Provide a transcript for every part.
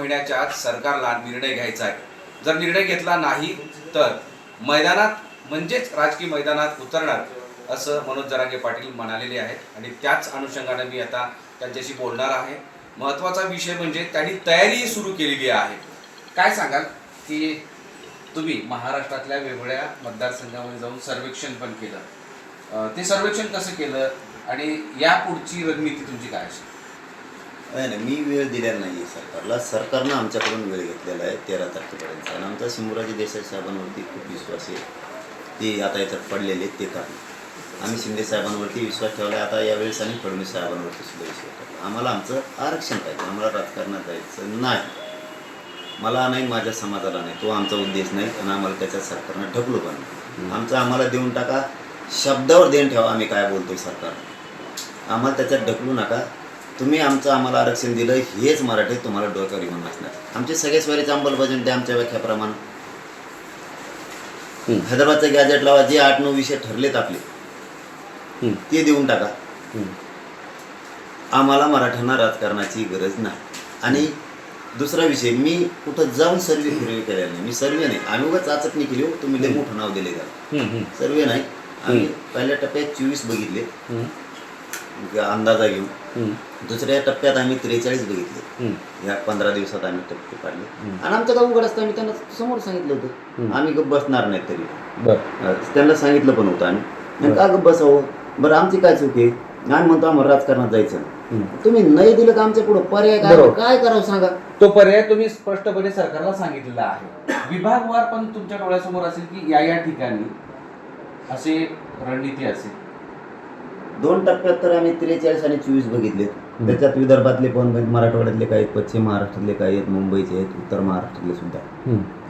महिन्याच्या आत सरकारला निर्णय घ्यायचा आहे. जर निर्णय घेतला नाही तर मैदानात म्हणजेच राजकीय मैदानात उतरणार असं मनोज जरांगे पाटील म्हणालेले आहेत. आणि त्याच अनुषंगाने मी आता त्यांच्याशी बोलणार आहे. महत्त्वाचा विषय म्हणजे त्यांनी तयारी सुरू केलेली आहे. काय सांगाल की तुम्ही महाराष्ट्रातल्या वेगवेगळ्या मतदारसंघामध्ये जाऊन सर्वेक्षण पण केलं? ते सर्वेक्षण कसं केलं? आणि या पुढची रणनीती तुमची काय असेल? नाही नाही मी वेळ दिलेला नाही आहे सरकारला. सरकारनं आमच्याकडून वेळ घेतलेला आहे तेरा तारखेपर्यंत. आणि आमचा शिवराजी देसाई साहेबांवरती खूप विश्वास आहे. ते आता याच्यात पडलेले ते कारण आम्ही शिंदे साहेबांवरती विश्वास ठेवला आहे. आता यावेळेस आणि फडणवीस साहेबांवरती सुद्धा विश्वास ठेवला आम्हाला आमचं आरक्षण पाहिजे. आम्हाला राजकारणात जायचं नाही. मला नाही माझ्या समाजाला नाही. तो आमचा उद्देश नाही. आणि आम्हाला त्याच्यात सरकारनं ढकलू पण नाही. आमचं आम्हाला देऊन टाका. शब्दावर देऊन ठेवा. आम्ही काय बोलतोय सरकार आम्हाला त्याच्यात ढकलू नका. तुम्ही आमचं आम्हाला आरक्षण दिलं हेच मराठी तुम्हाला डोक्यावर येऊन नसणार आमचे सगळे स्वारीचे अंमलबजावणी ते आमच्या व्याख्याप्रमाणे. हैदराबादचं गॅजेट लावा जे आठ नऊ विषय ठरलेत आपले. ते देऊन टाका. आम्हाला मराठ्यांना राजकारणाची गरज नाही. आणि दुसरा विषय मी कुठं जाऊन सर्वे फिरवे केलेला नाही. मी सर्वे नाही. आम्ही उगाच चाचपणी केली हो. तुम्ही लय मोठं नाव दिले त्याला हम्म, सर्वे नाही. आम्ही. पहिल्या टप्प्यात चोवीस बघितले. अंदाजा घेऊन. दुसऱ्या टप्प्यात आम्ही त्रेचाळीस बघितले. या पंधरा दिवसात आम्ही टप्पे पाडले. आणि आमचं गाव उघड असतं आम्ही त्यांना समोर सांगितलं होतं. आम्ही गप्प बसणार नाही तरी. त्यांना सांगितलं पण होतं आम्ही. का गप्प बसावं? बरं आमची काय चूक आहे? आम्ही म्हणतो आम्हाला राजकारणात जायचं. तुम्ही नाही दिलं का आमच्या पुढं? पर्याय काय. काय करावं सांगा? तो पर्याय तुम्ही स्पष्टपणे सरकारला सांगितलेला आहे. विभागवार पण तुमच्या डोळ्यासमोर असेल की या या ठिकाणी असे रणनीती असेल. दोन टप्प्यात तर आम्ही त्रेचाळीस आणि चोवीस बघितले त्याच्यात विदर्भातले पण मराठवाड्यातले काही आहेत पश्चिम महाराष्ट्रातले काही आहेत मुंबईचे आहेत उत्तर महाराष्ट्रातले सुद्धा.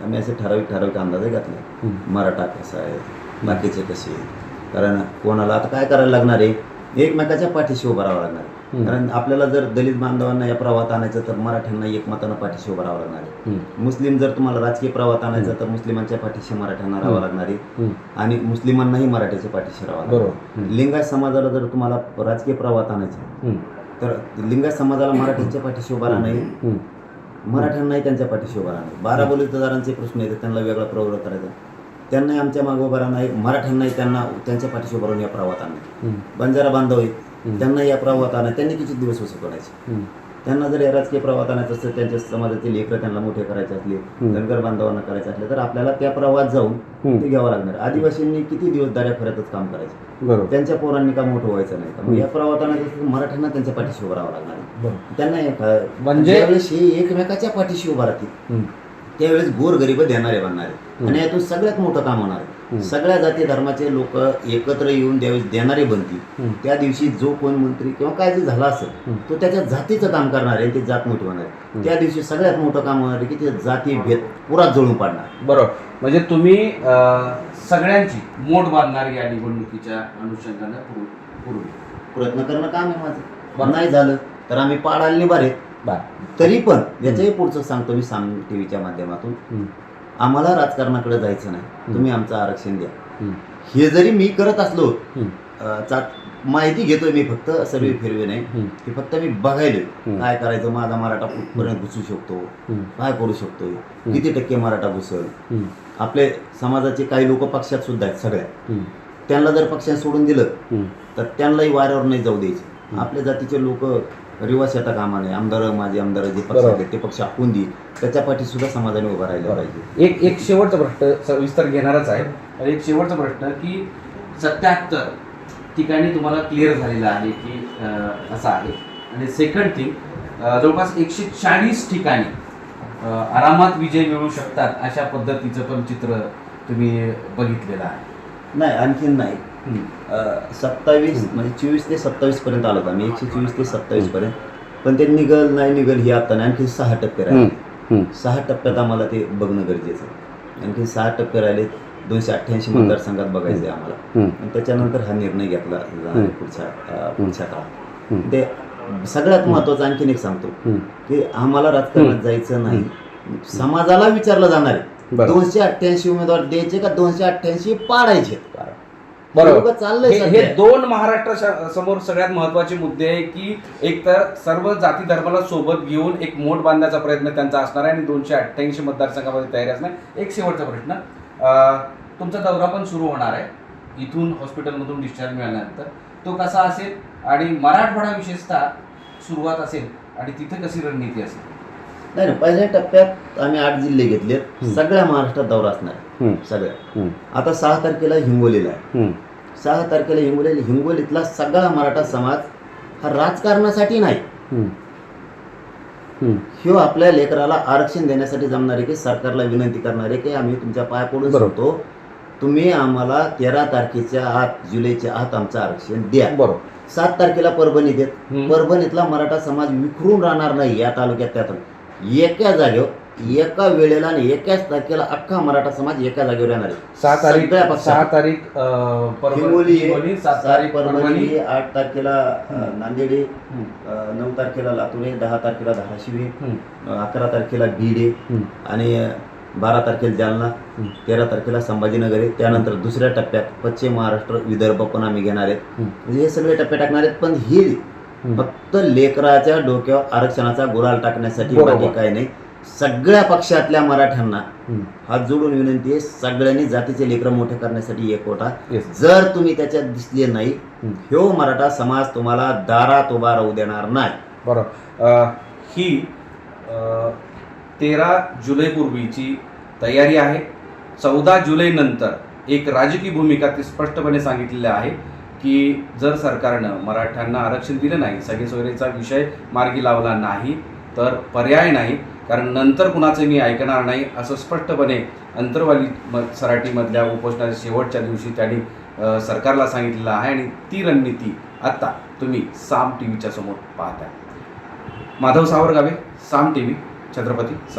आम्ही असे ठराविक ठराविक अंदाजे घातले. मराठा कसा आहे बाकीचे कसे आहेत? कारण कोणाला आता काय करायला लागणार आहे? एकमेकाच्या पाठीशी उभं राहावं लागणार. कारण आपल्याला जर दलित बांधवांना या प्रवाहात आणायचं तर मराठ्यांना एकमतानं पाठीशी उभं राहावं लागणार आहे. मुस्लिम जर तुम्हाला राजकीय प्रवाहात आणायचं तर मुस्लिमांच्या पाठीशी मराठ्यांना राहावं लागणार आहे. आणि मुस्लिमांनाही मराठ्याच्या पाठीशी राहावं लागणार लिंगायत समाजाला जर तुम्हाला राजकीय प्रवाहात आणायचं तर लिंगायत समाजाला मराठ्यांच्या पाठीशी उभा राहणं आहे हम्म, मराठ्यांनाही त्यांच्या पाठीशी उभा राहणार बारा बलुतेदारांचे प्रश्न आहेत त्यांना वेगळा प्रवर्ग करायचा त्यांनाही आमच्या मागे उभा राहणं आहे. मराठ्यांनाही त्यांना त्यांच्या पाठीशी उभा राहून या प्रवाहात आणणं हम्म, बंजारा बांधव आहेत. त्यांना या प्रवाहात आणणं त्यांनी किती दिवस वसूल करायचे? त्यांना जर या राजकीय प्रवाहात आणायचं असतं त्यांच्या समाजातील लेकरं त्यांना मोठे करायचे असले. धनगर बांधवांना करायचे असले तर आपल्याला त्या प्रवाहात जाऊन. ते घ्यावं लागणार आदिवासींनी किती दिवस दऱ्याखोऱ्यातच काम करायचं? त्यांच्या पोरांनी का मोठं व्हायचं नाही? का मग. या प्रवाहात आणायचं मराठ्यांना त्यांच्या पाठीशी उभं राहावं लागणार त्यांना एक- म्हणजे- एकमेकाच्या पाठीशी उभा राहतील त्यावेळेस गोर गरीब देणारे बनणारे हम्म. आणि यातून सगळ्यात मोठं काम होणार आहे. सगळ्या जाती धर्माचे लोक एकत्र येऊन ज्यावेळेस देणारे बनतील. त्या दिवशी जो कोण मंत्री किंवा काय जे झाला असेल. तो त्याच्या जातीचं काम करणार आहे आणि ती जात मोठी होणार आहे. त्या दिवशी सगळ्यात मोठं काम होणार आहे की ते जाती भेद पुरा जळून पाडणार बरोबर म्हणजे तुम्ही सगळ्यांची मोठ बांधणार या निवडणुकीच्या अनुषंगाने प्रयत्न करणं काम आहे माझं. नाही झालं तर आम्ही पाडायला निभार आहेत बर तरी पण याच्याही पुढचं सांगतो मी साम टीव्हीच्या माध्यमातून. आम्हाला राजकारणाकडे जायचं नाही. तुम्ही आमचं आरक्षण द्या. हे जरी मी करत असलो माहिती घेतोय मी फक्त सर्वे फिरवे नाही. की फक्त मी बघायलोय. काय करायचं माझा मराठा कुठपर्यंत घुसू शकतो? काय करू शकतोय? किती टक्के मराठा घुसल? आपले समाजाचे काही लोक पक्षात सुद्धा आहेत सगळ्या. त्यांना जर पक्षात सोडून दिलं तर त्यांनाही वाऱ्यावर नाही जाऊ द्यायचे. आपल्या जातीचे लोक रिवाज येता कामा नाही आमदार माझे आमदार जे पक्ष बरोबर. आहेत ते पक्ष आखून देईल. त्याच्या पाठी सुद्धा समाजाने उभा राहिला पाहिजे. एक एक शेवटचा प्रश्न सविस्तर घेणारच आहे. एक शेवटचा प्रश्न की सत्याहत्तर ठिकाणी तुम्हाला क्लिअर झालेला आहे की अं, असं आहे. आणि सेकंड थिंग जवळपास एकशे चाळीस ठिकाणी अं, आरामात विजय मिळू शकतात अशा पद्धतीचं पण चित्र तुम्ही बघितलेलं आहे. नाही आणखीन नाही. सत्तावीस म्हणजे चोवीस ते सत्तावीस पर्यंत आलो होतो आम्ही. एकशे चोवीस ते सत्तावीस पर्यंत. पण ते निघल नाही निघल ही आता नाही. आणखी सहा टप्पे राहिले. सहा टप्प्यात आम्हाला ते बघणं गरजेचं आहे. आणखी सहा टप्पे राहिले. दोनशे अठ्ठ्याऐंशी. मतदारसंघात बघायचे आहे आम्हाला. आणि त्याच्यानंतर हा निर्णय घेतला पुढच्या पुढच्या काळात. ते सगळ्यात महत्वाचं आणखीन एक सांगतो. की आम्हाला राजकारणात जायचं नाही. समाजाला विचारलं जाणार आहे. दोनशे अठ्ठ्याऐंशी उमेदवार द्यायचे का दोनशे अठ्ठ्याऐंशी पाडायचे? बरं. बरोबर चाललंय हे हे. दोन महाराष्ट्र समोर सगळ्यात महत्त्वाचे मुद्दे आहे की एक तर सर्व जाती धर्माला सोबत घेऊन एक मोठ बांधण्याचा प्रयत्न त्यांचा असणार आहे आणि दोनशे अठ्ठ्याऐंशी मतदारसंघामध्ये तयारी असणार एक शेवटचा प्रश्न. तुमचा दौरा पण सुरू होणार आहे. इथून हॉस्पिटलमधून डिस्चार्ज मिळाल्यानंतर. तो कसा असेल? आणि मराठवाडा विशेषतः सुरुवात असेल आणि तिथे कशी रणनीती असेल? नाही नाही पहिल्या टप्प्यात आम्ही आठ जिल्हे घेतलेत. सगळ्या महाराष्ट्रात दौरा असणार आहे. सगळ्या. आता सहा तारखेला हिंगोलीला आहे. सहा तारखेला हिंगोली हिंगोलीतला सगळा मराठा समाज हा राजकारणासाठी नाही. ह्यो आपल्या लेकराला आरक्षण देण्यासाठी जमणार आहे की सरकारला विनंती करणार की आम्ही तुमच्या पाया पडून बरोबर. सांगतो तुम्ही आम्हाला तेरा तारखेच्या आत जुलैच्या आत आमचं आरक्षण द्या बरोबर सात तारखेला परभणीत येत हम्म. परभणीतला मराठा समाज विखरून राहणार नाही या तालुक्यात त्यातून एका जागेवर एका वेळेला आणि एकाच तारखेला अख्खा मराठा समाज एका जागेवर येणार आहे सहा तारीख सगळ्या पक्षात. सहा तारीख अं, परभणी- हिंगोली हिंगोली, सात तारीख परभणी आठ तारखेला अं, नांदेड आहे, हम्म. अं, नऊ तारखेला लातूर आहे दहा तारखेला धाराशिव आहे. अं, अकरा तारखेला बीड आहे. आणि अं, बारा तारखेला जालना. तेरा तारखेला संभाजीनगर आहे त्यानंतर दुसऱ्या टप्प्यात पश्चिम महाराष्ट्र विदर्भ पण आम्ही घेणार आहेत. म्हणजे हे सगळे टप्पे टाकणार आहेत पण ही. फक्त लेकराच्या डोक्यावर आरक्षणाचा गुलाल टाकण्यासाठी. बाकी काही नाही सगळ्या पक्षातल्या मराठ्यांना. हात जोडून विनंती आहे सगळ्यांनी जातीचे लेकरं मोठे करण्यासाठी एक होता. जर तुम्ही त्याच्यात दिसले नाही. ह्यो मराठा समाज तुम्हाला दारात उभा राहू देणार नाही बरोबर ही तेरा जुलैपूर्वीची तयारी आहे चौदा जुलैनंतर एक राजकीय भूमिका ते स्पष्टपणे सांगितलेलं आहे की जर सरकारनं मराठ्यांना आरक्षण दिलं नाही सगळे सोयरेचा विषय मार्गी लावला नाही तर पर्याय नाही कारण नंतर कुणाचं मी ऐकणार नाही असं स्पष्टपणे अंतरवाली म सराटीमधल्या उपोषणाच्या शेवटच्या दिवशी त्यांनी सरकारला सांगितलेलं आहे आणि ती रणनीती आत्ता तुम्ही साम टी व्हीच्या समोर पाहताय. Madhav Savargave Saam T V Chhatrapati